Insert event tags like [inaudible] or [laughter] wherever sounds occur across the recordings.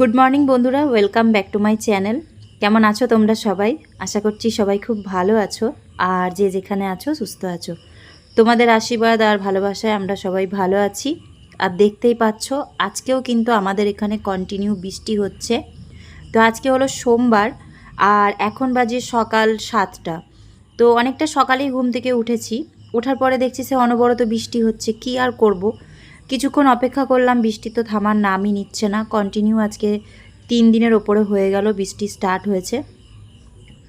Good morning বন্ধুরা। Welcome back to my channel কেমন আছো তোমরা সবাই? আশা করছি সবাই খুব ভালো আছো। আর যে যেখানে আছো, সুস্থ আছো। তোমাদের আশীর্বাদ আর ভালোবাসায় আমরা সবাই ভালো আছি। আর দেখতেই পাচ্ছ, আজকেও কিন্তু আমাদের এখানে কন্টিনিউ বৃষ্টি হচ্ছে। তো আজকে হলো সোমবার, আর এখন বাজে সকাল সাতটা। তো অনেকটা সকালেই ঘুম থেকে উঠেছি। ওঠার পরে দেখছি সে অনবরত বৃষ্টি হচ্ছে। কি আর করব? কিছুক্ষণ অপেক্ষা করলাম, বৃষ্টি তো থামার নামই নিচ্ছে না। কন্টিনিউ আজকে তিন দিনের ওপরে হয়ে গেল, বৃষ্টি স্টার্ট হয়েছে।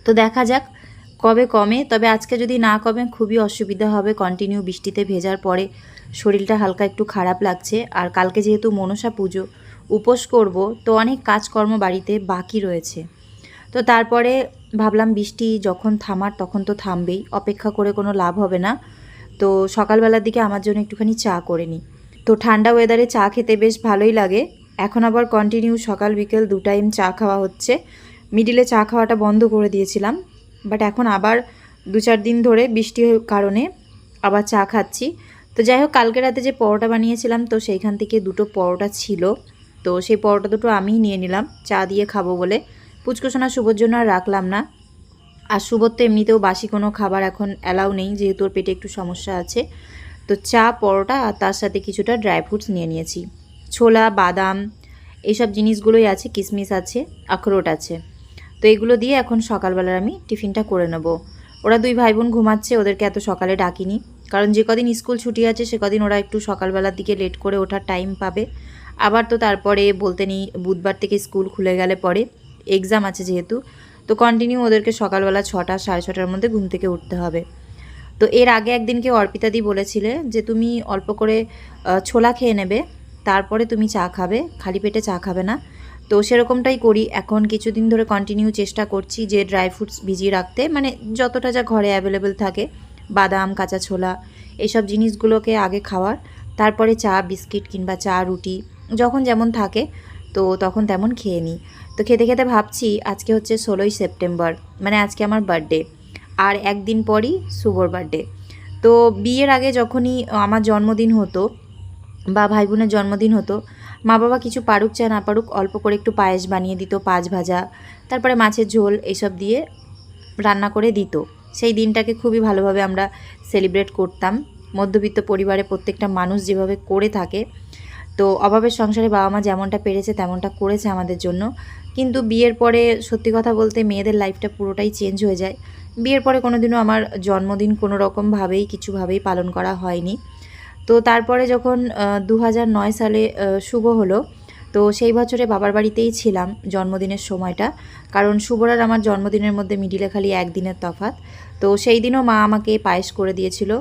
তো দেখা যাক কবে কমে, তবে আজকে যদি না কমে খুবই অসুবিধা হবে। কন্টিনিউ বৃষ্টিতে ভেজার পরে শরীরটা হালকা একটু খারাপ লাগছে। আর কালকে যেহেতু মনসা পুজো, উপোস করব, তো অনেক কাজকর্ম বাড়িতে বাকি রয়েছে। তো তারপরে ভাবলাম বৃষ্টি যখন থামার তখন তো থামবেই, অপেক্ষা করে কোনো লাভ হবে না। তো সকালবেলার দিকে আমার জন্য একটুখানি চা করে নিই। তো ঠান্ডা ওয়েদারে চা খেতে বেশ ভালোই লাগে। এখন আবার কন্টিনিউ সকাল বিকেল দু টাইম চা খাওয়া হচ্ছে। মিডিলে চা খাওয়াটা বন্ধ করে দিয়েছিলাম। বাট এখন আবার দু চার দিন ধরে বৃষ্টির কারণে আবার চা খাচ্ছি। তো যাই হোক, কালকে রাতে যে পরোটা বানিয়েছিলাম, তো সেইখান থেকে দুটো পরোটা ছিল। তো সেই পরোটা দুটো আমিই নিয়ে নিলাম, চা দিয়ে খাব বলে। পুচকোসোনা শুভর জন্য আর রাখলাম না। আর শুভর তো এমনিতেও বাসি কোনো খাবার এখন অ্যালাউ নেই, যেহেতু ওর পেটে একটু সমস্যা আছে। তো চা, পরোটা আর তার সাথে কিছুটা ড্রাই ফ্রুটস নিয়ে নিয়েছি। ছোলা, বাদাম এইসব জিনিসগুলোই আছে কিশমিশ আছে, আখরোট আছে। তো এগুলো দিয়ে এখন সকালবেলার আমি টিফিনটা করে নেব। ওরা দুই ভাই বোন ঘুমাচ্ছে, ওদেরকে এত সকালে ডাকিনি। কারণ যে কদিন স্কুল ছুটি আছে, সে কদিন ওরা একটু সকালবেলার দিকে লেট করে ওঠার টাইম পাবে। আবার তো তারপরে বলতে নেই, বুধবার থেকে স্কুল খুলে গেলে পরে এক্সাম আছে যেহেতু, তো কন্টিনিউ ওদেরকে সকালবেলা ছটা, সাড়ে ছটার মধ্যে ঘুম থেকে উঠতে হবে। তো এর আগে একদিনকে অর্পিতাদি বলেছিলে যে তুমি অল্প করে ছোলা খেয়ে নেবে, তারপরে তুমি চা খাবে, খালি পেটে চা খাবে না। তো সেরকমটাই করি। এখন কিছুদিন ধরে কন্টিনিউ চেষ্টা করছি যে ড্রাই ফ্রুটস ভিজিয়ে রাখতে। মানে যতটা যা ঘরে অ্যাভেলেবেল থাকে, বাদাম, কাঁচা ছোলা এইসব জিনিসগুলোকে আগে খাওয়ার। তারপরে চা, বিস্কিট কিংবা চা, রুটি, যখন যেমন থাকে, তো তখন তেমন খেয়ে নিই। তো খেতে খেতে ভাবছি আজকে হচ্ছে ষোলোই সেপ্টেম্বর মানে আজকে আমার বার্থডে আর একদিন পরই শুভর বার্থডে তো বিয়ের আগে যখনই আমার জন্মদিন হতো বা ভাই বোনের জন্মদিন হতো মা বাবা কিছু পারুক চা না পারুক, অল্প করে একটু পায়েস বানিয়ে দিত, পাঁচ ভাজা, তারপরে মাছের ঝোল এইসব দিয়ে রান্না করে দিত। সেই দিনটাকে খুবই ভালোভাবে আমরা সেলিব্রেট করতাম। মধ্যবিত্ত পরিবারে প্রত্যেকটা মানুষ যেভাবে করে থাকে, তো অভাবের সংসারে বাবা মা যেমনটা পেরেছে, তেমনটা করেছে আমাদের জন্য। কিন্তু বিয়ের পরে সত্যি কথা বলতে মেয়েদের লাইফটা পুরোটাই চেঞ্জ হয়ে যায়। বিয়ের পরে কোনোদিনও আমার জন্মদিন কোনো রকমভাবেই কিছুভাবেই পালন করা হয়নি। তো তারপরে যখন দু সালে শুভ হলো, তো সেই বছরে বাবার বাড়িতেই ছিলাম জন্মদিনের সময়টা। কারণ শুভরার আমার জন্মদিনের মধ্যে মিডিলে খালি একদিনের তফাৎ। তো সেই দিনও মা আমাকে পায়েস করে দিয়েছিল।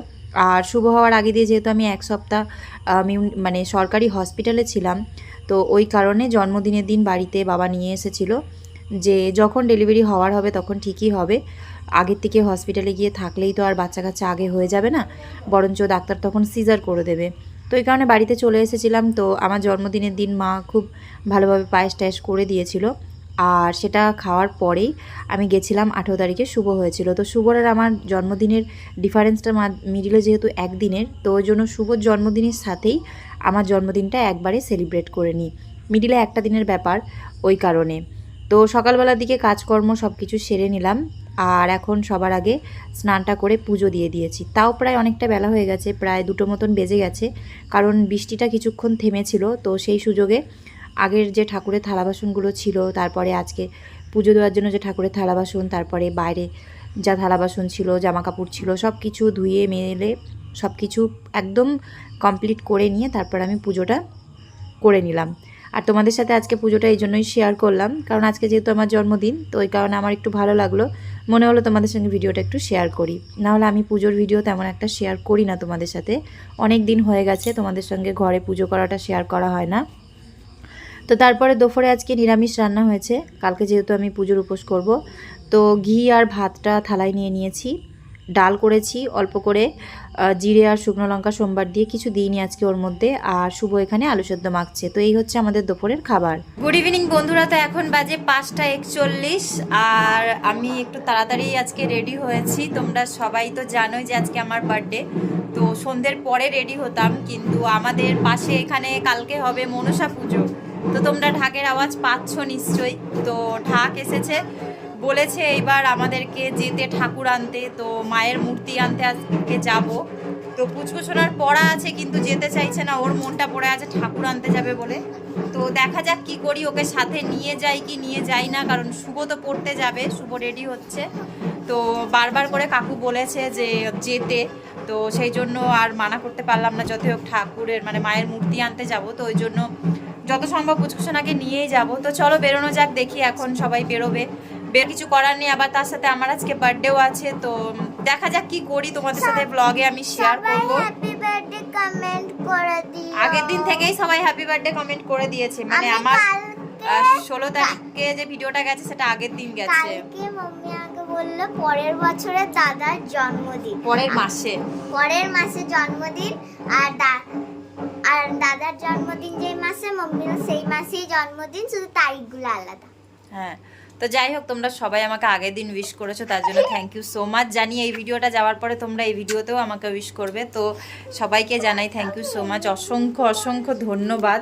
আর শুভ হওয়ার আগে দিয়ে যেহেতু আমি এক সপ্তাহ আমি মানে সরকারি হসপিটালে ছিলাম, তো ওই কারণে জন্মদিনের দিন বাড়িতে বাবা নিয়ে এসেছিল। যে যখন ডেলিভারি হওয়ার হবে তখন ঠিকই হবে। আগের থেকে হসপিটালে গিয়ে থাকলেই তো আর বাচ্চা কাচ্চা আগে হয়ে যাবে না, বরঞ্চ ডাক্তার তখন সিজার করে দেবে। তো এই কারণে বাড়িতে চলে এসেছিলাম, তো আমার জন্মদিনের দিন মা খুব ভালোভাবে পায়েস টায়েস করে দিয়েছিল। আর সেটা খাওয়ার পরেই আমি গেছিলাম আঠেরো তারিখে শুভ হয়েছিল। তো শুভর আর আমার জন্মদিনের ডিফারেন্সটা মিডিলে যেহেতু একদিনের, তো ওই জন্য শুভর জন্মদিনের সাথেই আমার জন্মদিনটা একবারে সেলিব্রেট করে নিই। মিডিলে একটা দিনের ব্যাপার ওই কারণে। তো সকালবেলার দিকে কাজকর্ম সব কিছু সেরে নিলাম। আর এখন সবার আগে স্নানটা করে পুজো দিয়ে দিয়েছি। তাও প্রায় অনেকটা বেলা হয়ে গেছে, প্রায় দুটো মতন বেজে গেছে, কারণ বৃষ্টিটা কিছুক্ষণ থেমেছিল, তো সেই সুযোগে আগের যে ঠাকুরের থালা বাসনগুলো ছিল, তারপরে আজকে পুজো দেওয়ার জন্য যে ঠাকুরের থালা বাসন, তারপরে বাইরে যা থালা বাসন ছিল জামা কাপড় ছিল সব কিছু ধুয়ে, মেলে সব কিছু একদম কমপ্লিট করে নিয়ে তারপর আমি পুজোটা করে নিলাম। আর তোমাদের সাথে আজকে পুজোটা এই জন্যই শেয়ার করলাম। কারণ আজকে যেহেতু আমার জন্মদিন, তো ওই কারণে আমার একটু ভালো লাগল। মনে হলো তোমাদের সঙ্গে ভিডিওটা একটু শেয়ার করি। নাহলে আমি পুজোর ভিডিও তেমন একটা শেয়ার করি না তোমাদের সাথে। অনেক দিন হয়ে গেছে, তোমাদের সঙ্গে ঘরে পুজো করাটা শেয়ার করা হয় না। তো তারপরে দুপুরে আজকে নিরামিষ রান্না হয়েছে। কালকে যেহেতু আমি পুজোর উপোস করব, তো ঘি আর ভাতটা থালায় নিয়ে নিয়েছি। ডাল করেছি, অল্প করে। জিরে আর শুকনো লঙ্কা সোমবার দিয়ে কিছু দিইনি আজকে ওর মধ্যে, আর শুভ এখানে আলু সেদ্ধ মাখছে। তো এই হচ্ছে আমাদের দুপুরের খাবার। গুড ইভিনিং বন্ধুরা, তো এখন বাজে পাঁচটা একচল্লিশ, আর আমি একটু তাড়াতাড়ি আজকে রেডি হয়েছি। তোমরা সবাই তো জানোই যে আজকে আমার বার্থডে তো সন্ধ্যের পরে রেডি হতাম, কিন্তু আমাদের পাশে এখানে কালকে হবে মনসা পুজো। তো তোমরা ঢাকের আওয়াজ পাচ্ছ নিশ্চয়ই। তো ঢাক এসেছে বলেছে এইবার আমাদেরকে যেতে ঠাকুর আনতে, তো মায়ের মূর্তি আনতে আজকে যাব। তো পুচকুচোনার পড়া আছে, কিন্তু যেতে চাইছে না, ওর মনটা পড়ে আছে ঠাকুর আনতে যাবে বলে। তো দেখা যাক কি করি, ওকে সাথে নিয়ে যাই কি নিয়ে যাই না, কারণ শুভ তো পড়তে যাবে, শুভ রেডি হচ্ছে। তো বারবার করে কাকু বলেছে যে যেতে, তো সেই জন্য আর মানা করতে পারলাম না, যতই হোক ঠাকুরের মানে মায়ের মূর্তি আনতে যাব, তো ওই জন্য যত সম্ভব পুচকুসোনাকে নিয়েই যাব। তো চলো বেরোনো যাক, দেখি এখন সবাই বেরোবে। বের কিছু করার নেই আবার তার সাথে আমার আজকে বার্থডেও আছে তো দেখা যাক কি করি। তোমাদের সাথে ব্লগে আমি শেয়ার করব। আগের দিন থেকেই সবাই হ্যাপি বার্থডে কমেন্ট করে দিয়েছে। মানে আমার ষোলো তারিখে যে ভিডিওটা গেছে সেটা আগের দিন গেছে। বলল পরের বছরে দাদার জন্মদিন। পরের মাসে। পরের মাসে জন্মদিন আর আর দাদার জন্মদিন যেই মাসে মাম্মিরও সেই মাসেই জন্মদিন শুধু তারিখগুলো আলাদা। হ্যাঁ। তো যাই হোক, তোমরা সবাই আমাকে আগের দিন উইশ করেছ, তার জন্য থ্যাংক ইউ সো মাচ জানি এই ভিডিওটা যাওয়ার পরে তোমরা এই ভিডিওতেও আমাকে উইশ করবে, তো সবাইকে জানাই থ্যাংক ইউ সো মাচ অসংখ্য অসংখ্য ধন্যবাদ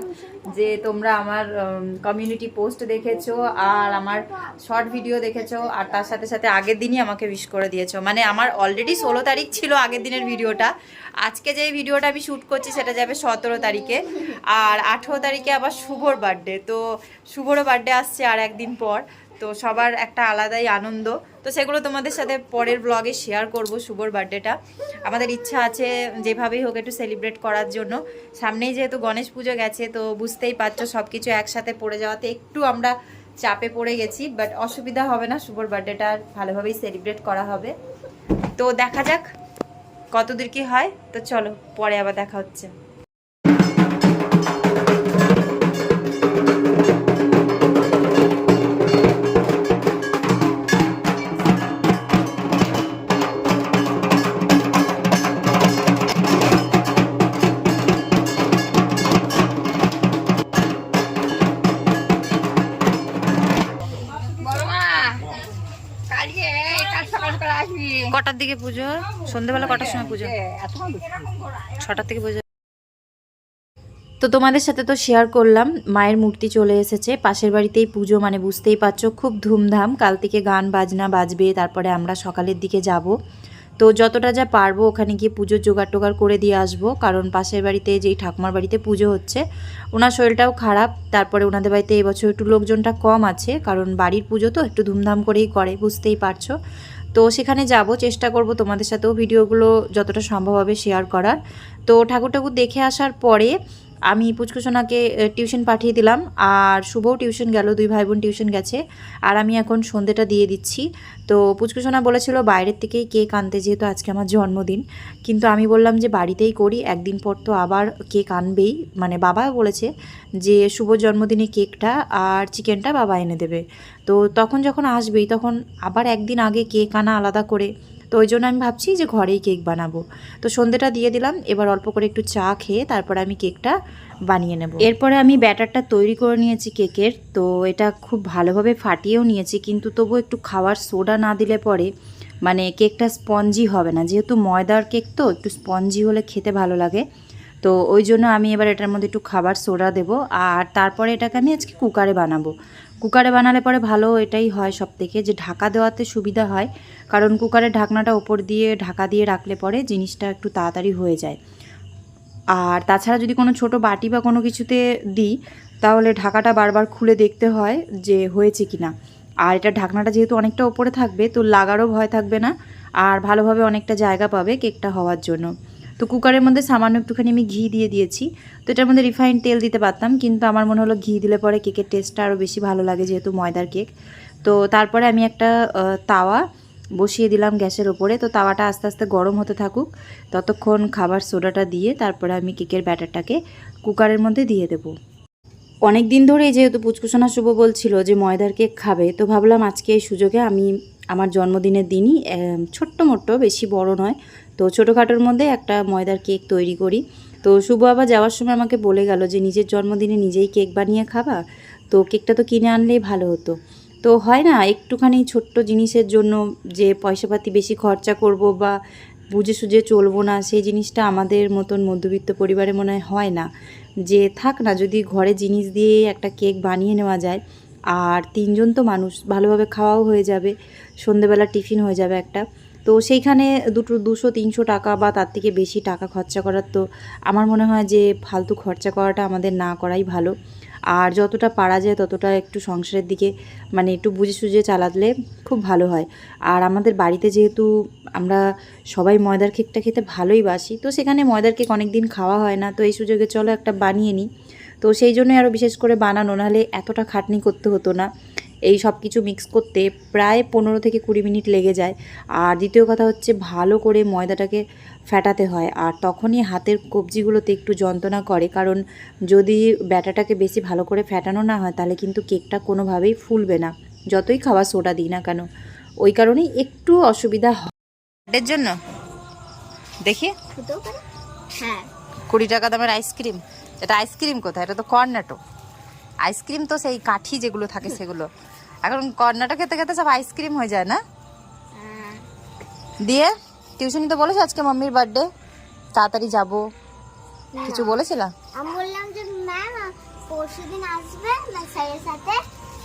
যে তোমরা আমার কমিউনিটি পোস্ট দেখেছ আর আমার শর্ট ভিডিও দেখেছ আর তার সাথে সাথে আগের দিনই আমাকে উইশ করে দিয়েছ। মানে আমার অলরেডি ষোলো তারিখ ছিল আগের দিনের ভিডিওটা। আজকে যে ভিডিওটা আমি শ্যুট করছি সেটা যাবে সতেরো তারিখে আর আঠেরো তারিখে আবার শুভর বার্থডে তো শুভরও বার্থডে আসছে আর একদিন পর। তো সবার একটা আলাদাই আনন্দ। তো সেগুলো তোমাদের সাথে পরের ব্লগে শেয়ার করব শুভর বার্থডেটা আমাদের ইচ্ছা আছে যেভাবেই হোক একটু সেলিব্রেট করার জন্য। সামনেই যেহেতু গণেশ পুজো গেছে, তো বুঝতেই পারছ সব কিছু একসাথে পড়ে যাওয়াতে একটু আমরা চাপে পড়ে গেছি বাট অসুবিধা হবে না, শুভর বার্থডেটা ভালোভাবেই সেলিব্রেট করা হবে। তো দেখা যাক কতদূর কি হয়। তো চলো, পরে আবার দেখা হচ্ছে। দিকে পুজো? সন্ধ্যেবেলা কটার সময় পুজো। ছটার থেকে পুজো। তো তোমাদের সাথে তো শেয়ার করলাম, মায়ের মূর্তি চলে এসেছে, পাশের বাড়িতেই পুজো মানে বুঝতেই পারছ, খুব ধুমধাম। কাল থেকে গান, বাজনা বাজবে, তারপরে আমরা সকালের দিকে যাব। তো যতটা যা পারব ওখানে গিয়ে পুজোর জোগাড় টোগাড় করে দিয়ে আসব, কারণ পাশের বাড়িতে যেই ঠাকুমার বাড়িতে পুজো হচ্ছে, ওনার শরীরটাও খারাপ, তারপরে ওনাদের বাড়িতে এবছর একটু লোকজনটা কম আছে, কারণ বাড়ির পুজো তো একটু ধুমধাম করেই করে, বুঝতেই পারছ। তো সেখানে যাব, চেষ্টা করব তোমাদের সাথেও ভিডিওগুলো যতটা সম্ভব হবে শেয়ার করার। তো ঠাকুর ঠাকুর দেখে আসার পরে আমি পুচকুসোনাকে টিউশন পাঠিয়ে দিলাম আর শুভও টিউশন গেল, দুই ভাই বোন টিউশন গেছে আর আমি এখন সন্ধেটা দিয়ে দিচ্ছি। তো পুচকুসোনা বলেছিল বাইরের থেকেই কেক আনতে যেহেতু আজকে আমার জন্মদিন, কিন্তু আমি বললাম যে বাড়িতেই করি, একদিন পর তো আবার কেক আনবেই। মানে বাবা বলেছে যে শুভ জন্মদিনে কেকটা আর চিকেনটা বাবা এনে দেবে। তো তখন যখন আসবেই, তখন আবার একদিন আগে কেক আনা আলাদা করে তো ওই জন্য আমি ভাবছি যে ঘরেই কেক বানাবো। তো সন্ধেটা দিয়ে দিলাম, এবার অল্প করে একটু চা খেয়ে তারপরে আমি কেকটা বানিয়ে নেব। এরপরে আমি ব্যাটারটা তৈরি করে নিয়েছি কেকের, তো এটা খুব ভালোভাবে ফাটিয়েও নিয়েছি, কিন্তু তবু একটু খাওয়ার সোডা না দিলে পরে মানে কেকটা স্পঞ্জি হবে না। যেহেতু ময়দার কেক তো, একটু স্পঞ্জি হলে খেতে ভালো লাগে। তো ওই জন্য আমি এবার এটার মধ্যে একটু খাবার সোডা দেবো, আর তারপরে এটাকে আমি আজকে কুকারে বানাবো। কুকারে বানালে পরে ভালো এটাই হয় সব থেকে যে ঢাকা দেওয়াতে সুবিধা হয়। কারণ কুকারের ঢাকনাটা ওপর দিয়ে, ঢাকা দিয়ে রাখলে পরে জিনিসটা একটু তাড়াতাড়ি হয়ে যায়। আর তাছাড়া যদি কোনো ছোট বাটি বা কোনো কিছুতে দিই, তাহলে ঢাকাটা বারবার খুলে দেখতে হয় যে হয়েছে কি না আর এটা ঢাকনাটা যেহেতু অনেকটা ওপরে থাকবে, তো লাগারও ভয় থাকবে না। আর ভালোভাবে অনেকটা জায়গা পাবে কেকটা হওয়ার জন্য। তো কুকারের মধ্যে সামান্য একটুখানি আমি ঘি দিয়ে দিয়েছি। তো এটার মধ্যে রিফাইন্ড তেল দিতে পারতাম, কিন্তু আমার মনে হলো ঘি দিলে পরে কেকের টেস্টটা আরও বেশি ভালো লাগে যেহেতু ময়দার কেক তো তারপরে আমি একটা তাওয়া বসিয়ে দিলাম গ্যাসের ওপরে। তো তাওয়াটা আস্তে আস্তে গরম হতে থাকুক। ততক্ষণ খাবার সোডাটা দিয়ে তারপরে আমি কেকের ব্যাটারটাকে কুকারের মধ্যে দিয়ে দেবো। অনেক দিন ধরেই যেহেতু পুচকুসোনা শুভ বলছিল যে ময়দার কেক খাবে, তো ভাবলাম আজকে এই সুযোগে আমি আমার জন্মদিনের দিনই ছোট্ট মোট্ট, বেশি বড় নয় তো ছোটোখাটোর মধ্যে একটা ময়দার কেক তৈরি করি। তো শুভ আবার যাওয়ার সময় আমাকে বলে গেল যে, নিজের জন্মদিনে নিজেই কেক বানিয়ে খাবা? তো কেকটা তো কিনে আনলেই ভালো হতো। তো হয় না, একটুখানি ছোট্ট জিনিসের জন্য যে পয়সাপাতি বেশি খরচা করব বা বুঝে সুঝে চলবো না, সেই জিনিসটা আমাদের মতন মধ্যবিত্ত পরিবারে মনে হয় না। যে থাক না, যদি ঘরে জিনিস দিয়ে একটা কেক বানিয়ে নেওয়া যায়, আর তিনজন তো মানুষ, ভালোভাবে খাওয়াও হয়ে যাবে, সন্ধেবেলা টিফিন হয়ে যাবে একটা তো সেইখানে দুটো, দুশো, তিনশো টাকা বা তার থেকে বেশি টাকা খরচা করার তো আমার মনে হয় যে ফালতু খরচা করাটা আমাদের না করাই ভালো। আর যতটা পারা যায় ততটা একটু সংসারের দিকে মানে একটু বুঝে সুঝে চালালে খুব ভালো হয়। আর আমাদের বাড়িতে যেহেতু আমরা সবাই ময়দার কেকটা খেতে ভালোই বাসি, তো সেখানে ময়দার কেক অনেক দিন খাওয়া হয় না, তো এই সুযোগে চলো একটা বানিয়ে নিই। তো সেই জন্যই আরও বিশেষ করে বানানো, নাহলে এতটা খাটনি করতে হতো না। এই সব কিছু মিক্স করতে প্রায় পনেরো থেকে কুড়ি মিনিট লেগে যায়। আর দ্বিতীয় কথা হচ্ছে ভালো করে ময়দাটাকে ফেটাতে হয়। আর তখনই হাতের কবজিগুলোতে একটু যন্ত্রণা করে। কারণ যদি ব্যাটাটাকে বেশি ভালো করে ফেটানো না হয় তাহলে কিন্তু কেকটা কোনোভাবেই ফুলবে না। যতই খাবার সোডা দিই না কেন ওই কারণেই একটু অসুবিধা হয়। এর জন্য? দেখি। হ্যাঁ। কুড়ি টাকা দামের আইসক্রিম এটা আইসক্রিম কোথায়? এটা তো কর্নাটো আইসক্রিম তো সেই কাঠি যেগুলো থাকে সেগুলো। এখন কর্নাটো খেতে খেতে সব আইসক্রিম হয়ে যায় না? হ্যাঁ। দিয়ে টিউশনি তো বলেছ আজকে মাম্মির বার্থডে তাড়াতাড়ি যাব। কিছু বলেছিলাম আমি বললাম যে ম্যাম পরশু দিন আসবে স্যারের সাথে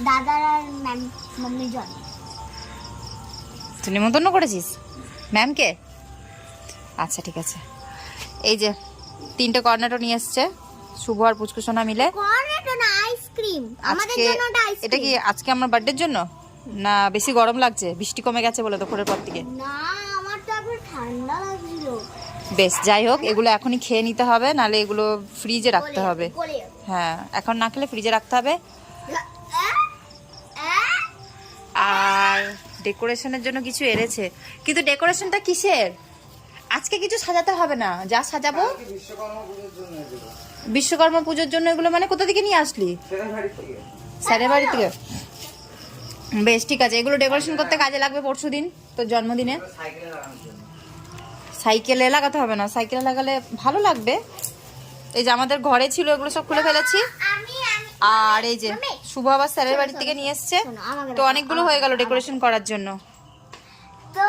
দাদার আর ম্যাম মাম্মির জন্য তুই নিমন্ত্রণ করেছিস? ম্যামকে আচ্ছা ঠিক আছে। এই যে তিনটে কর্নাটো নিয়ে এসছে। শুভ আর পুচকুসোনা মিলে। আজকে এটা কি আজকে আমার বার্থডের জন্য? না বেশি গরম লাগছে? বৃষ্টি কমে গেছে বলে দুপুরের পর থেকে। তো এখন ঠান্ডা লাগছিল। বেশ যাই হোক এগুলো এখনই খেয়ে নিতে হবে নালে এগুলো ফ্রিজে রাখতে হবে। হ্যাঁ এখন না খেলে ফ্রিজে রাখতে হবে? আর ডেকোরেশনের জন্য কিছু এনেছে। কিন্তু ডেকোরেশনটা কিসের? আজকে কিছু সাজাতে হবে না। যা সাজাবো বিশ্বকর্মা পুজোর জন্য এগুলো মানে কোথা থেকে নিয়ে আসলি? স্যারের বাড়ি থেকে? বেশ, ঠিক আছে। এগুলো ডেকোরেশন করতে কাজে লাগবে পরশু দিন, তোর জন্মদিনে। সাইকেলে লাগাতে হবে না। সাইকেলে লাগালে ভালো লাগবে। এই যে আমাদের ঘরে ছিল, এগুলো সব খুলে ফেলেছি। আর এই যে শুভ আবার স্যারের বাড়ি থেকে নিয়ে এসছে। তো অনেকগুলো হয়ে গেল ডেকোরেশন করার জন্য। তো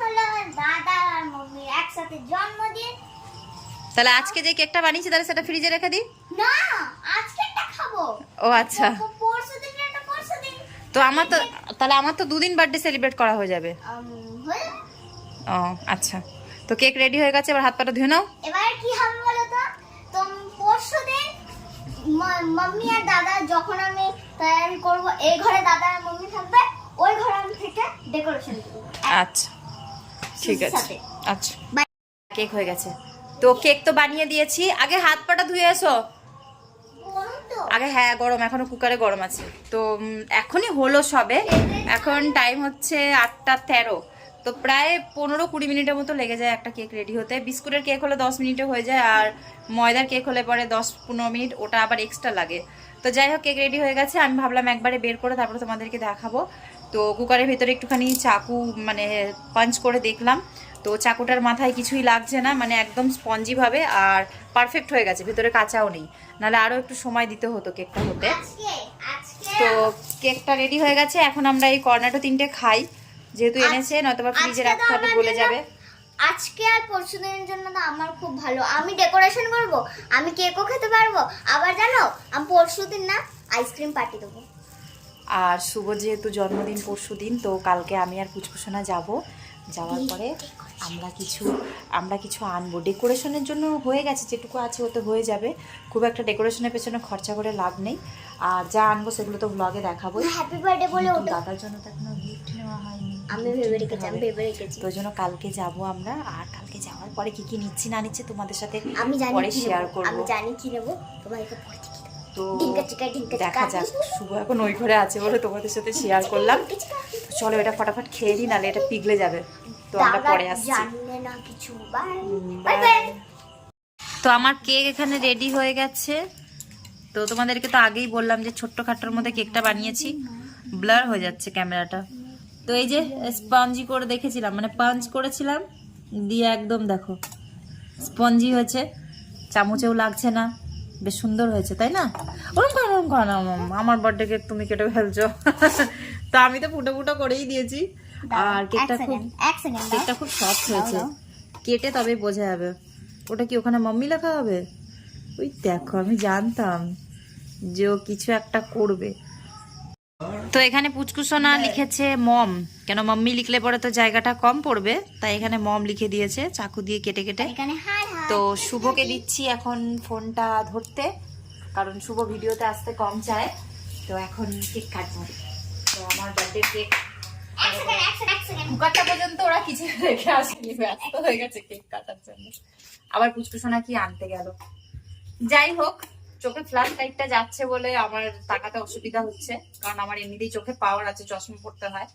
হলো দাদা আর একসাথে জন্মদিন। তাহলে আজকে যে কেকটা বানিয়েছি তাহলে সেটা ফ্রিজে রেখে দিই? না আজকে একটা খাব। ও আচ্ছা। তো আমার তো তাহলে আমার তো দুদিন বার্থডে সেলিব্রেট করা হয়ে যাবে। ও আচ্ছা। তো কেক রেডি হয়ে গেছে এবার হাত পাটা ধুয়ে নাও। এবার কি হবে বলো তো? তো পরশু দিন মাম্মি আর দাদা যখন আমি তৈরি করব এই ঘরে দাদা আর মাম্মি থাকবে ওই ঘরে আমি থেকে ডেকোরেশন করব। আচ্ছা। ঠিক আছে। আচ্ছা। কেক হয়ে গেছে। তো কেক তো বানিয়ে দিয়েছি। আগে হাত পাটা ধুয়ে এসো। আগে হ্যাঁ গরম, এখনও কুকারে গরম আছে। তো এখনই হলো সবে। এখন টাইম হচ্ছে আটটা তেরো। তো প্রায় পনেরো কুড়ি মিনিটের মতো লেগে যায় একটা কেক রেডি হতে। বিস্কুটের কেক হলে দশ মিনিটে হয়ে যায় আর ময়দার কেক হলে পরে দশ পনেরো মিনিট, ওটা আবার এক্সট্রা লাগে। তো যাই হোক, কেক রেডি হয়ে গেছে। আমি ভাবলাম একবারে বের করে তারপরে তোমাদেরকে দেখাবো। তো কুকারের ভেতরে একটুখানি চাকু মানে পাঞ্চ করে দেখলাম। তো চাকুটার মাথায় কিছুই লাগছে না মানে একদম স্পঞ্জিভাবে আর পারফেক্ট হয়ে গেছে ভেতরে কাঁচাও নেই। নাহলে আরও একটু সময় দিতে হতো কেকটা হতে। তো কেকটা রেডি হয়ে গেছে এখন আমরা এই কর্নাটো তিনটে খাই। যেহেতু এনেছে নয়তো বা ফ্রিজে রাখতে হবে গলে যাবে। আজকে আর পরশু দিনের জন্য তো আমার খুব ভালো। আমি ডেকোরেশন করব আমি কেকও খেতে পারব। আবার জানো আমি পরশু দিন না আইসক্রিম পার্টি দেবো। আর শুভ যেহেতু জন্মদিন পরশু দিন তো কালকে আমি আর পুচকুসোনা যাব। যাওয়ার পরে আমরা কিছু আমরা কিছু আনব। ডেকোরেশনের জন্য হয়ে গেছে যেটুকু আছে ওতে হয়ে যাবে। খুব একটা ডেকোরেশনের পেছনে খরচা করে লাভ নেই। আর যা আনব সেগুলো তো ব্লগে দেখাবো হ্যাপি বার্থডে বলে দাদার জন্য তো এখনও গিফট নেওয়া হয়নি। আমি ভেবে রেখেছি আমি ভেবে রেখেছি। তো জন্য কালকে যাব আমরা। আর কালকে যাওয়ার পরে কি কি নিচ্ছি না নিচ্ছি তোমাদের সাথে আমি জানি পরে শেয়ার করব। আমি জানি কি নেব। তোমাকে পরে কি তো দেখা যাক। শুভ এখন ওই ঘরে আছে বলে তোমাদের সাথে শেয়ার করলাম। তো চলো এটা ফটাফট খেয়ে দিই নালে এটা পিগলে যাবে। তো আমরা পরে আসছি। না কিছু বাই বাই। বাই। তো আমার কেক এখানে রেডি হয়ে গেছে। তো তোমাদেরকে তো আগেই বললাম যে ছোট্ট খাট্টার মধ্যে কেকটা বানিয়েছি। ব্লার হয়ে যাচ্ছে ক্যামেরাটা। তো এই যে স্পঞ্জি করে দেখেছিলাম মানে পাঞ্চ করেছিলাম দিয়ে একদম দেখো স্পঞ্জি হয়েছে। চামচেও লাগছে না বেশ সুন্দর হয়েছে তাই না? ওরকম খান ওরকম খান আমার বার্থডে কেক তুমি কেটে ফেলছো। [laughs] তা আমি তো ফুটো ফুটো করেই দিয়েছি। আর কেকটা খুব কেকটা খুব সফট হয়েছে। কেটে তবে বোঝা যাবে। ওটা কি ওখানে মাম্মি লেখা হবে? ওই দেখো আমি জানতাম যে ও কিছু একটা করবে। তো এখানে পুচকুসোনা লিখেছে মম। কেন মাম্মি লিখলে পরে তো জায়গাটা কম পড়বে তাই এখানে মম লিখে দিয়েছে চাকু দিয়ে কেটে কেটে। তো শুভকে দিচ্ছি এখন ফোনটা ধরতে কারণ শুভ ভিডিওতে আসতে কম চায়। তো এখন কেক কাটবো। তো আমার বার্থডে কেক কুকারটা পর্যন্ত ওরা ব্যস্ত হয়ে গেছে কেক কাটার জন্য। আবার পুচকুসোনা কি আনতে গেল। যাই হোক, চোখে ফ্ল্যাশ লাইটটা যাচ্ছে বলে আমার তাকাতে অসুবিধা হচ্ছে, কারণ আমার এমনিতেই চোখে পাওয়ার আছে, চশমা পড়তে হয়।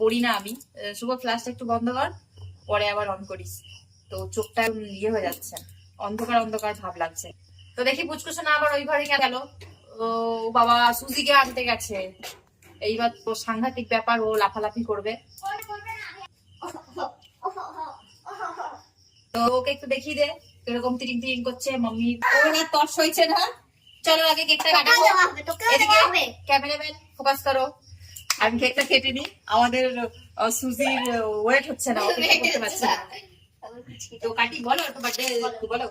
পড়ি না আমি। শুভ ফ্ল্যাশটা একটু বন্ধ কর, পরে আবার অন করিস। তো চোখটা ইয়ে হয়ে যাচ্ছে, অন্ধকার অন্ধকার ভাব লাগছে। তো দেখি পুচকুসোনা আবার ওই ঘরে গেল। ও বাবা, সুজিকে আনতে গেছে। এইবার তো সাংঘাতিক ব্যাপার ও লাফালাফি করবে। তো ওকে একটু দেখিয়ে দে এরকম তিরিং তিরিং করছে মাম্মি। আর তর্স হয়েছে না? চলো আগে কেকটা এদিকে ক্যামেরাম্যান ফোকাস করো। আমি কেকটা কেটে নি আমাদের সুজির ওয়েট হচ্ছে না ও কেক করতে পারছে না। তো কাটি বলো একটু বার্থডে বলো।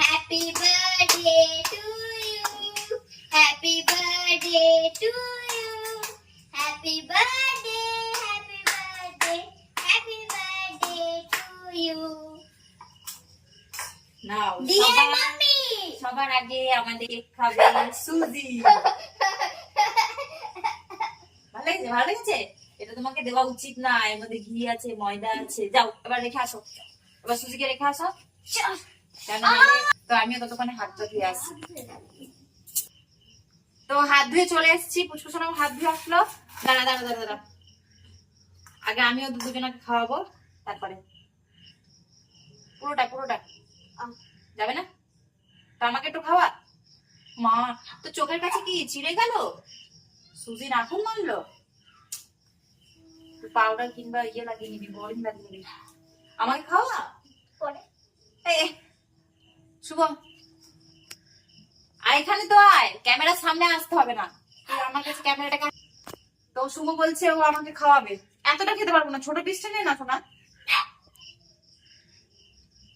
Happy birthday to you happy birthday to you happy birthday happy birthday happy birthday to you now dear সবার আগে আমাদের খাবে সুজি ভালো লাগছে ভালো লাগছে? এটা তোমাকে দেওয়া উচিত না এর মধ্যে ঘি আছে ময়দা আছে। যাও এবার রেখে আসো। এবার সুজিকে রেখে আসো। কেন তো আমিও ততক্ষণে হাতটা ধুয়ে আসছি তো হাত ধুয়ে চলে এসেছি পুষ্পসোনা হাত ধুয়ে আসলো। দাঁড়া দাঁড়া দাঁড়া দাঁড়া। আগে আমিও দুজনকে খাওয়াবো তারপরে। পুরোটা পুরোটা। যাবে না? তো আমাকে একটু খাওয়া। মা তো চোখের কাছে কি ছিঁড়ে গেল? সুজি নাখুন মারলো। পাউডার কিংবা ইয়ে লাগিয়ে নিবি বোরিং লাগিয়ে নিবি। আমাকে খাওয়া? পরে। শুভ। এখানে তো আয়। ক্যামেরার সামনে আসতে হবে না। তুই আমার কাছে ক্যামেরাটা তো শুভ বলছে ও আমাকে খাওয়াবে। এতটা খেতে পারব না। ছোট পিসটা নেই না শোনা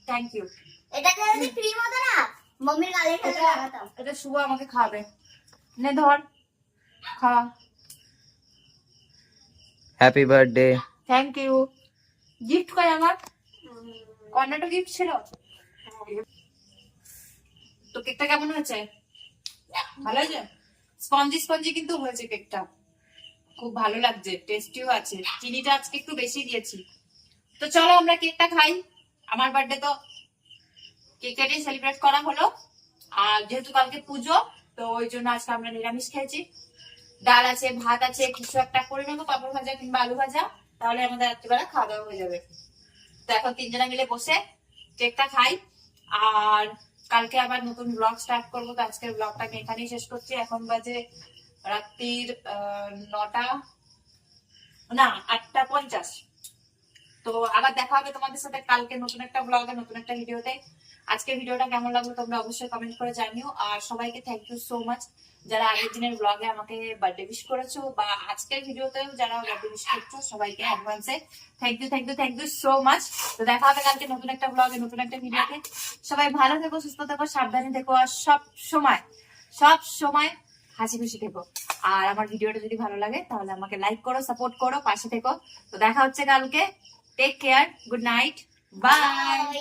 থ্যাংক ইউ যদি না? মাম্মির লাগাতাম এটা শুভ আমাকে খাওয়াবে। নে ধর। খাওয়া happy birthday thank you gift আমার? গিফট ছিল? তো কেকটা কেমন হয়েছে? ভালো হয়েছে স্পঞ্জি স্পঞ্জি কিন্তু হয়েছে কেকটা। খুব ভালো লাগছে টেস্টিও আছে। চিনিটা আজকে একটু বেশি দিয়েছি। তো চলো আমরা কেকটা খাই। আমার বার্থডে তো কেক কেটে সেলিব্রেট করা হলো। আর যেহেতু কালকে পুজো, তো ওই জন্য আজকে আমরা নিরামিষ খেয়েছি। ডাল আছে, ভাত আছে, কিছু একটা করে নেব, পাপড় ভাজা কিংবা আলু ভাজা। তাহলে আমাদের রাত্রিবেলা খাওয়া দাওয়া হয়ে যাবে। তো এখন তিনজনা মিলে বসে কেকটা খাই। আর কালকে আবার নতুন ব্লগ স্টার্ট করব, তো আজকের ব্লগটা এখানেই শেষ করছি। এখন বাজে রাত্রির নটা, না, আটটা পঞ্চাশ। তো আবার দেখা হবে তোমাদের সাথে কালকে নতুন একটা ব্লগে নতুন একটা ভিডিওতে আজকের ভিডিওটা কেমন লাগল তোমরা অবশ্যই কমেন্ট করে জানিও। আর সবাইকে থ্যাংক ইউ সো মাচ যারা আগের দিনের ব্লগে আমাকে বার্থডে উইশ করেছ বা আজকের ভিডিওতেও যারা বার্থডে উইশ করছ, সবাইকে অ্যাডভান্সে thank you thank you thank you so much তো দেখা হবে কালকে নতুন একটা ব্লগে নতুন একটা ভিডিওতে সবাই ভালো থেকো, সুস্থ থেকো, সাবধানে থেকো আর সব সময় সব সময় হাসি খুশি থেকো। আর আমার ভিডিওটা যদি ভালো লাগে, তাহলে আমাকে লাইক করো সাপোর্ট করো, পাশে থেকো। তো দেখা হচ্ছে কালকে। Take care good night bye.